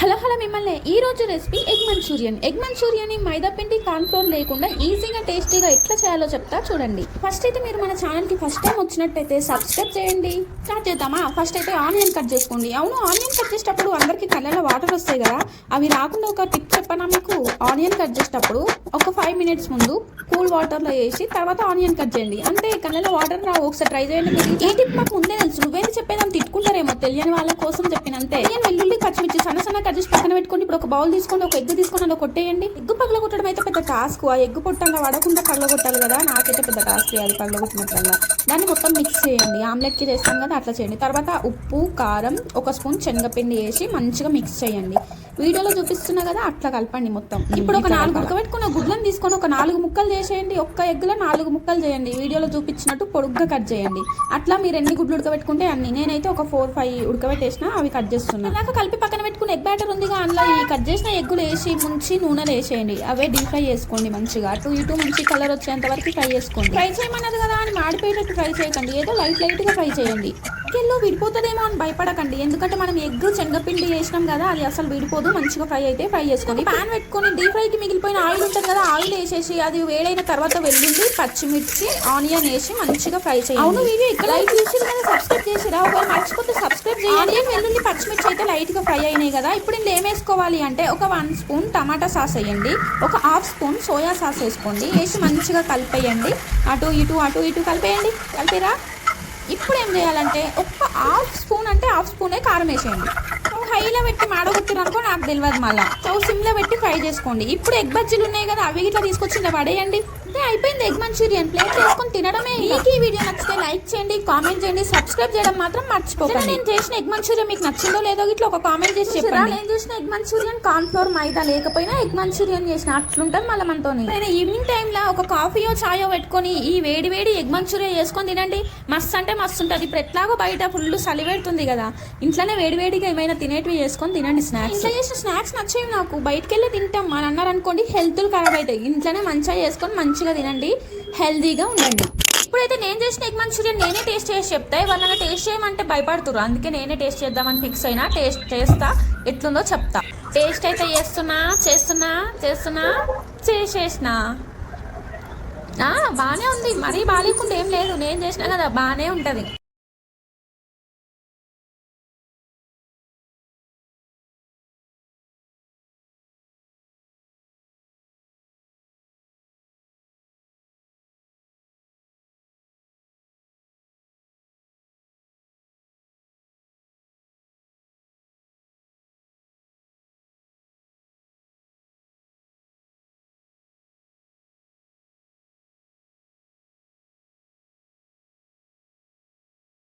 Hello hello మిమ్మల్ని ఈరోజు recipe egg Manchurian. Egg Manchurian maida పిండి కార్న్ఫ్లోర్ లేకుండా ఈజీగా టేస్టీగా ఎట్లా చేయాలో చెప్తా చూడండి. ఫస్ట్ అయితే మీరు మన ఛానల్కి ఫస్ట్ టైం వచ్చినట్టయితే సబ్స్క్రైబ్ చేయండి. స్టార్ట్ చేద్దామా? ఫస్ట్ అయితే ఆనియన్ కట్ చేసుకోండి. అవును ఆనియన్ కట్ చేసేటప్పుడు అందరికి కళ్ళలో వాటర్ వస్తాయి కదా? అవి రాకుండా ఒక టిప్ చెప్పనా మీకు? ఆనియన్ కట్ చేసేటప్పుడు ఒక ఫైవ్ మినిట్స్ ముందు కూల్ వాటర్లో వేసి తర్వాత ఆనియన్ కట్ చేయండి. అంతే కళ్ళలో వాటర్ రావు. ఒకసారి ట్రై చేయండి మీరు. ఈ టిప్ మాకు ముందే తెలుసు. నువ్వేంటి చెప్పేదని తిట్టుకుంటారేమో. తెలియని వాళ్ళ కోసం చెప్పినంతే. ఆనియన్ వెల్లుల్లి పచ్చిమిర్చి పెట్టుకోండి ఇప్పుడు ఒక బౌల్ తీసుకోండి ఒక ఎగ్ తీసుకొని అలా కొట్టేయండి. ఎగ్గు పగల కొట్టడం అయితే పెద్ద టాస్క్. ఆ ఎగ్గు పొట్టంగా వడకుండా పగల కొట్టాలి కదా. నాకైతే పెద్ద టాస్క్ అది పగల కొట్టినట్లల్లా దాన్ని మొత్తం మిక్స్ చేయండి. ఆమ్లెట్కి చేస్తాం కదా అట్లా చేయండి. తర్వాత ఉప్పు కారం ఒక స్పూన్ శనగపిండి వేసి మంచిగా మిక్స్ చేయండి. వీడియోలో చూపిస్తున్నా కదా అట్లా కలపండి మొత్తం. ఇప్పుడు ఒక నాలుగు ఉడకబెట్టుకున్న గుడ్లను తీసుకొని ఒక నాలుగు ముక్కలు చేసేయండి. ఒక్క ఎగ్గులో నాలుగు ముక్కలు చేయండి. వీడియోలో చూపించినట్టు పొడుగ్గా కట్ చేయండి. అట్లా మీరు ఎన్ని గుడ్లు ఉడకబెట్టుకుంటే అన్ని. నేనైతే ఒక ఫోర్ ఫైవ్ ఉడకబెట్టేసిన అవి కట్ చేస్తున్నాను అలాగా కలిపి పక్కన పెట్టుకుని ఎగ్ బ్యాటర్ ఉందిగా అందులో ఈ కట్ చేసిన ఎగ్గులు వేసి ముంచి నూనెలు వేసేయండి. అవే డీప్ ఫ్రై చేసుకోండి మంచిగా. అటు ఇటు మంచి కలర్ వచ్చేంత వరకు ఫ్రై చేసుకోండి. ఫ్రై చేయమన్నది కదా అని మాడిపోయేటట్టు ఫ్రై చేయకండి. ఏదో లైట్ లైట్గా ఫ్రై చేయండి. ఎగ్గుల్లో విడిపోతుందేమో అని భయపడకండి. ఎందుకంటే మనం ఎగ్ శనగపిండి వేసినాం కదా అది అసలు విడిపోదు. మంచిగా ఫ్రై అయితే ఫ్రై చేసుకోండి. పాన్ పెట్టుకొని డీప్ ఫ్రైకి మిగిలిపోయిన ఆయిల్ ఉంటుంది కదా ఆయిల్ వేసేసి అది వేడైన తర్వాత వెల్లుల్లి పచ్చిమిర్చి ఆనియన్ వేసి మంచిగా ఫ్రై చేయండి. అవును వీడియో ఇక్కడ లైట్ చేసి కదా సబ్స్క్రైబ్ చేసిరా ఒకవేళ మర్చిపోతే సబ్స్క్రైబ్ చేయండి. వెల్లుల్లి పచ్చిమిర్చి అయితే లైట్గా ఫ్రై అయినాయి కదా. ఇప్పుడు ఇందులో ఏం వేసుకోవాలి అంటే ఒక వన్ స్పూన్ టమాటా సాస్ వేయండి. ఒక హాఫ్ స్పూన్ సోయా సాస్ వేసుకోండి. వేసి మంచిగా కలిపేయండి. అటు ఇటు అటు ఇటు కలిపేయండి. కలిపిరా? ఇప్పుడు ఏం చేయాలంటే ఒక్క హాఫ్ స్పూన్ అంటే హాఫ్ స్పూనే కారం వేసేయండి. హైలో పెట్టి మాడగొట్టిరు అనుకో నాకు తెలియదు మళ్ళీ. సో సిమ్లో పెట్టి ఫ్రై చేసుకోండి. ఇప్పుడు ఎగ్ బజ్జీలు ఉన్నాయి కదా అవి ఇట్లా తీసుకొచ్చి ఇలా పడేయండి. అంటే అయిపోయింది ఎగ్ మంచూరియన్. ప్లేట్ చేసుకొని తినడమే. మీకు ఈ వీడియో నచ్చితే లైక్ చేయండి కామెంట్ చేయండి సబ్స్క్రైబ్ చేయడం మాత్రం మర్చిపోకండి. నేను చేసిన ఎగ్ మంచూరియన్ మీకు నచ్చిందో లేదో ఇట్లా ఒక కామెంట్ చేసి చెప్పండి. నేను చేసిన egg Manchurian corn flour maida లేకపోయినా ఎగ్ మంచూరియన్ చేసిన అట్లుంటుంది మళ్ళీ మనతో నేను ఈవినింగ్ టైంలో ఒక కాఫీయో చాయో పెట్టుకొని ఈ వేడి వేడి ఎగ్ మంచూరియన్ చేసుకొని తినండి. మస్తు అంటే మస్తు ఉంటుంది. ఇప్పుడు ఎట్లాగో బయట ఫుల్ చలి పెడుతుంది కదా. ఇంట్లోనే వేడి వేడిగా ఏమైనా తినేటివి చేసుకొని తినండి స్నాక్స్ ఇంట్లో చేసిన స్నాక్స్ నచ్చేవి నాకు. బయటకు వెళ్ళి తింటాం మన అన్నారు అనుకోండి హెల్త్లు ఖరాబ్ అవుతాయి. ఇంట్లోనే మంచిగా చేసుకొని మంచిగా తినండి. హెల్తీగా ఉండండి. ఇప్పుడైతే నేను చేసిన ఎగ్ మంచూరియన్ నేనే టేస్ట్ చేసి చెప్తా. ఎవరన్నా టేస్ట్ చేయమంటే భయపడుతురు అందుకే నేనే టేస్ట్ చేద్దామని ఫిక్స్ అయినా టేస్ట్ చేస్తా. ఎట్లుందో చెప్తా. టేస్ట్ అయితే చేస్తున్నా చేస్తున్నా చేస్తున్నా చేసేసిన. బాగానే ఉంది. మరీ బాగాలేకుండా ఏం లేదు. నేను చేసినా కదా బాగానే ఉంటుంది.